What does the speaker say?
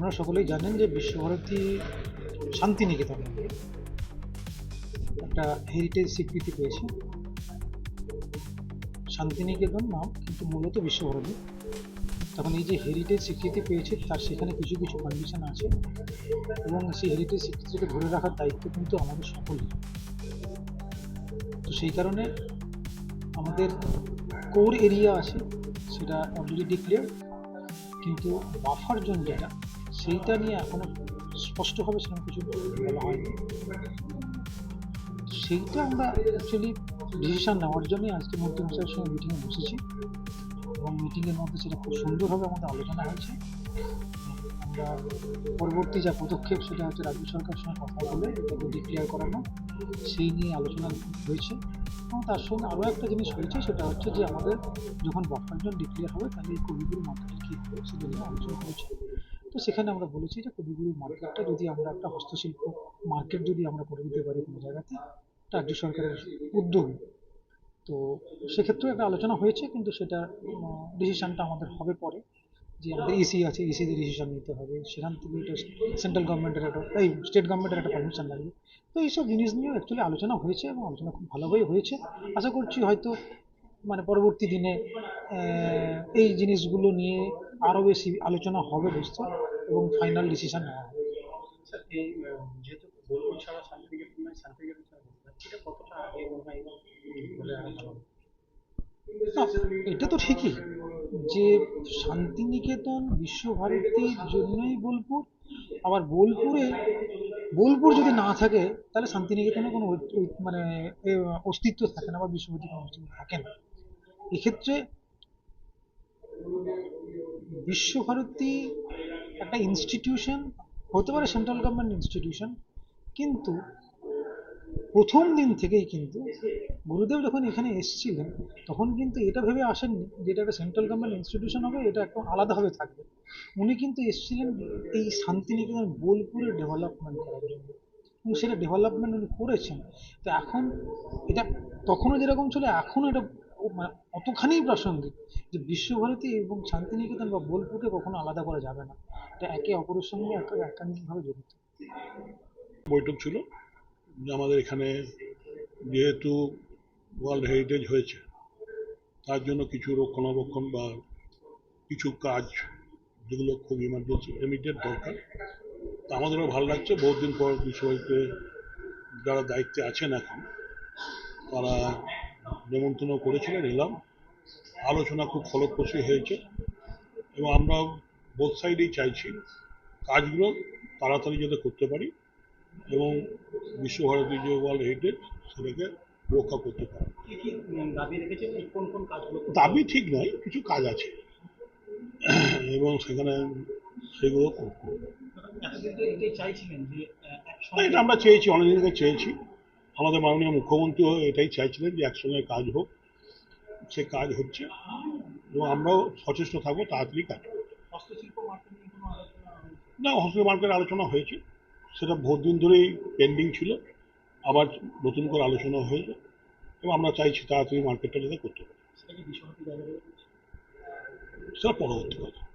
আপনারা সকলেই জানেন যে বিশ্বভারতী শান্তিনিকেতন একটা হেরিটেজ স্বীকৃতি পেয়েছে। শান্তিনিকেতন নাম কিন্তু মূলত বিশ্বভারতী। তখন এই যে হেরিটেজ স্বীকৃতি পেয়েছে, তার সেখানে কিছু কিছু কন্ডিশন আছে এবং সেই হেরিটেজ স্বীকৃতিকে ধরে রাখার দায়িত্ব কিন্তু আমাদের সকলের তো সেই কারণে আমাদের কোর এরিয়া আছে, সেটা অলরেডি ডিক্লেয়ার কিন্তু বাফার জোন যেটা সেইটা নিয়ে এখনও স্পষ্টভাবে সেরকম কিছু বলা হয়নি। সেইটা আমরা অ্যাকচুয়ালি ডিসিশন নেওয়ার জন্যই আজকে মন্ত্রীমশাইয়ের সঙ্গে মিটিংয়ে বসেছি। এবং মিটিংয়ের মধ্যে সেটা খুব সুন্দরভাবে আমাদের আলোচনা হয়েছে। আমরা পরবর্তী যা পদক্ষেপ সেটা হচ্ছে রাজ্য সরকারের সঙ্গে কথা বলে এটাকে ডিক্লেয়ার করানো, সেই নিয়ে আলোচনা হয়েছে। এবং তার সঙ্গে আরও একটা জিনিস হয়েছে, সেটা হচ্ছে যে আমাদের যখন বাফারজন ডিক্লেয়ার হবে, তাহলে এই কবিগুরু মার্কেটে কী হবে সেটা নিয়ে আলোচনা হয়েছে। তো সেখানে আমরা বলেছি যে কবিগুরু মার্কেটটা যদি আমরা একটা হস্তশিল্প মার্কেট যদি আমরা করে দিতে পারি কোনো জায়গাতে রাজ্য সরকারের উদ্যোগ। তো সেক্ষেত্রেও একটা আলোচনা হয়েছে, কিন্তু সেটা ডিসিশনটা আমাদের হবে পরে। যে আমাদের ইসি আছে ইসিদের ডিসিশন নিতে হবে। সেখান থেকে এটা সেন্ট্রাল গভর্নমেন্টের একটা, এই স্টেট গভর্নমেন্টের একটা পারমিশন লাগবে। তো এইসব জিনিস নিয়েও অ্যাকচুয়ালি আলোচনা হয়েছে এবং আলোচনা খুব ভালোভাবেই হয়েছে। আশা করছি হয়তো মানে পরবর্তী দিনে এই জিনিসগুলো নিয়ে আরও বেশি আলোচনা হবে বুঝতে এবং ফাইনাল ডিসিশন নেওয়া হবে। স্যার এই আহ, যেহেতু বোলপুর ছাড়া শান্তিনিকেতন শান্তিনিকেতন এটা কতটা আগে মনে এটা তো ঠিকই যে শান্তিনিকেতন বিশ্বভারতীর জন্যই বোলপুর আবার বোলপুরে বোলপুর যদি না থাকে তাহলে শান্তিনিকেতনে কোনো মানে অস্তিত্ব থাকে না বা বিশ্বভারতীর কোনো অস্তিত্ব থাকে না। এক্ষেত্রে বিশ্বভারতী একটা ইনস্টিটিউশন হতে পারে সেন্ট্রাল গভর্নমেন্ট ইনস্টিটিউশন কিন্তু প্রথম দিন থেকেই কিন্তু গুরুদেব যখন এখানে এসেছিলেন, তখন কিন্তু এটা ভেবে আসেননি যে এটা একটা সেন্ট্রাল গভর্নমেন্ট ইনস্টিটিউশন হবে, এটা একদম আলাদাভাবে থাকবে। উনি কিন্তু এসেছিলেন এই শান্তিনিকেতন বোলপুরের ডেভেলপমেন্ট করার জন্য। এবং সেটা ডেভেলপমেন্ট উনি করেছেন। তো এখন এটা তখনও যেরকম ছিল এখনও এটা অতখানি প্রাসঙ্গিক যে বিশ্বভারতী এবং শান্তিনিকেতন বা বোলপুরকে কখনো আলাদা করা যাবে না। এটা একে অপরের সঙ্গে একা- একান্নিকভাবে জড়িত। বৈঠক ছিল আমাদের এখানে যেহেতু ওয়ার্ল্ড হেরিটেজ হয়েছে, তার জন্য কিছু রক্ষণাবেক্ষণ বা কিছু কাজ যেগুলো খুব ইমার্জেন্সি ইমিডিয়েট দরকার। তা আমাদেরও ভালো লাগছে। বহুদিন পর বিশ্বভারতীতে যারা দায়িত্বে আছেন এখন, তারা নিমন্ত্রণ করেছিলেন এলাম আলোচনা খুব ফলপ্রসূ হয়েছে এবং আমরা বোথ সাইডেই চাইছি কাজগুলো তাড়াতাড়ি যাতে করতে পারি এবং বিশ্বভারতী যে ওয়ার্ল্ড হেরিটেজ সেটাকে রক্ষা করতে পারি। দাবি ঠিক নয় কিছু কাজ আছে। এবং সেখানে সেগুলো একসঙ্গে এটা আমরা চেয়েছি অনেকদিন থেকে চেয়েছি। আমাদের মাননীয় মুখ্যমন্ত্রীও এটাই চাইছিলেন যে একসঙ্গে কাজ হোক, সে কাজ হচ্ছে। এবং আমরাও সচেষ্ট থাকব, তাড়াতাড়ি কাজ করব। হস্তশিল্প মার্কেট আলোচনা হয়েছে। না সেটা বহুত দিন ধরেই পেন্ডিং ছিল। আবার নতুন করে আলোচনা হয়েছে। এবং আমরা চাইছি তাড়াতাড়ি মার্কেটটা যাতে করতে পারি। সেটা পরবর্তী কথা।